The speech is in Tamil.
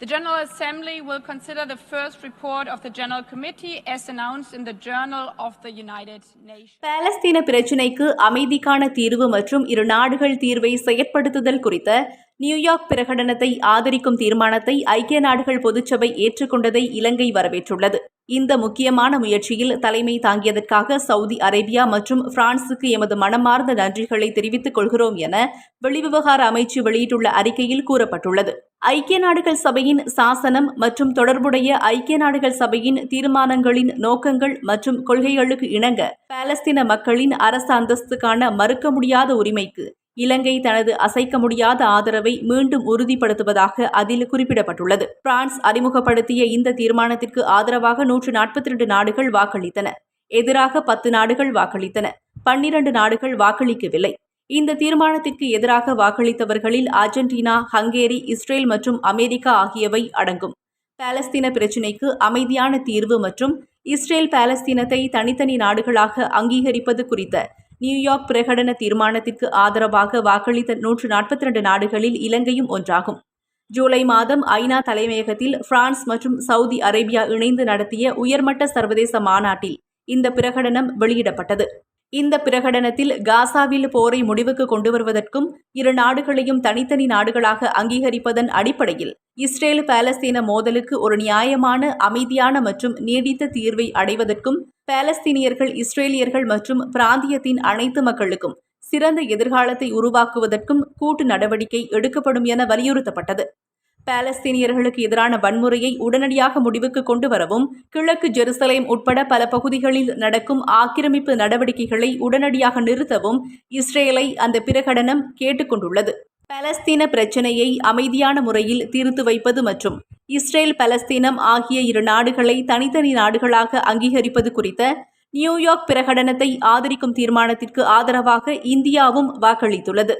The General Assembly will consider the first report of the General Committee as announced in the Journal of the United Nations. பாலஸ்தீன பிரச்சினைக்கு அமைதிக்கான தீர்வு மற்றும் இரு நாடுகள் தீர்வை செயற்படுத்துதல் குறித்த நியூயார்க் பிரகடனத்தை ஆதரிக்கும் தீர்மானத்தை ஐக்கிய நாடுகள் பொதுச்சபை ஏற்றுக்கொண்டதை இலங்கை வரவேற்றுள்ளது இந்த முக்கியமான முயற்சியில் தலைமை தாங்கியதற்காக சவுதி அரேபியா மற்றும் பிரான்சுக்கு எமது மனமார்ந்த நன்றிகளை தெரிவித்துக் கொள்கிறோம் என வெளிவிவகார அமைச்சு வெளியிட்டுள்ள அறிக்கையில் கூறப்பட்டுள்ளது ஐக்கிய நாடுகள் சபையின் சாசனம் மற்றும் தொடர்புடைய ஐக்கிய நாடுகள் சபையின் தீர்மானங்களின் நோக்கங்கள் மற்றும் கொள்கைகளுக்கு இணங்க பாலஸ்தீன மக்களின் அரசு அந்தஸ்துக்கான மறுக்க முடியாத உரிமைக்கு இலங்கை தனது அசைக்க முடியாத ஆதரவை மீண்டும் உறுதிப்படுத்துவதாக அதில் குறிப்பிடப்பட்டுள்ளது. பிரான்ஸ் அறிமுகப்படுத்திய இந்த தீர்மானத்திற்கு ஆதரவாக நூற்று நாற்பத்தி ரெண்டு நாடுகள் வாக்களித்தன. எதிராக பத்து நாடுகள் வாக்களித்தன. பன்னிரண்டு நாடுகள் வாக்களிக்கவில்லை. இந்த தீர்மானத்திற்கு எதிராக வாக்களித்தவர்களில் அர்ஜென்டினா ஹங்கேரி இஸ்ரேல் மற்றும் அமெரிக்கா ஆகியவை அடங்கும். பாலஸ்தீன பிரச்சினைக்கு அமைதியான தீர்வு மற்றும் இஸ்ரேல் பாலஸ்தீனத்தை தனித்தனி நாடுகளாக அங்கீகரிப்பது குறித்த நியூயார்க் பிரகடன தீர்மானத்திற்கு ஆதரவாக வாக்களித்த நூற்று நாற்பத்தி ரெண்டு நாடுகளில் இலங்கையும் ஒன்றாகும். ஜூலை மாதம் ஐநா தலைமையகத்தில் பிரான்ஸ் மற்றும் சவுதி அரேபியா இணைந்து நடத்திய உயர்மட்ட சர்வதேச மாநாட்டில் இந்த பிரகடனம் வெளியிடப்பட்டது. இந்த பிரகடனத்தில் காசாவில் போரை முடிவுக்கு கொண்டு வருவதற்கும் இரு நாடுகளையும் தனித்தனி நாடுகளாக அங்கீகரிப்பதன் அடிப்படையில் இஸ்ரேல் பாலஸ்தீன மோதலுக்கு ஒரு நியாயமான அமைதியான மற்றும் நீடித்த தீர்வை அடைவதற்கும் பாலஸ்தீனியர்கள் இஸ்ரேலியர்கள் மற்றும் பிராந்தியத்தின் அனைத்து மக்களுக்கும் சிறந்த எதிர்காலத்தை உருவாக்குவதற்கும் கூட்டு நடவடிக்கை எடுக்கப்படும் என வலியுறுத்தப்பட்டது. பாலஸ்தீனியர்களுக்கு எதிரான வன்முறையை உடனடியாக முடிவுக்கு கொண்டு வரவும் கிழக்கு ஜெருசலேம் உட்பட பல பகுதிகளில் நடக்கும் ஆக்கிரமிப்பு நடவடிக்கைகளை உடனடியாக நிறுத்தவும் இஸ்ரேலை அந்த பிரகடனம் கேட்டுக்கொண்டுள்ளது. பலஸ்தீன பிரச்சினையை அமைதியான முறையில் தீர்த்து வைப்பது மற்றும் இஸ்ரேல் பலஸ்தீனம் ஆகிய இரு நாடுகளை தனித்தனி நாடுகளாக அங்கீகரிப்பது குறித்த நியூயார்க் பிரகடனத்தை ஆதரிக்கும் தீர்மானத்திற்கு ஆதரவாக இந்தியாவும் வாக்களித்துள்ளது.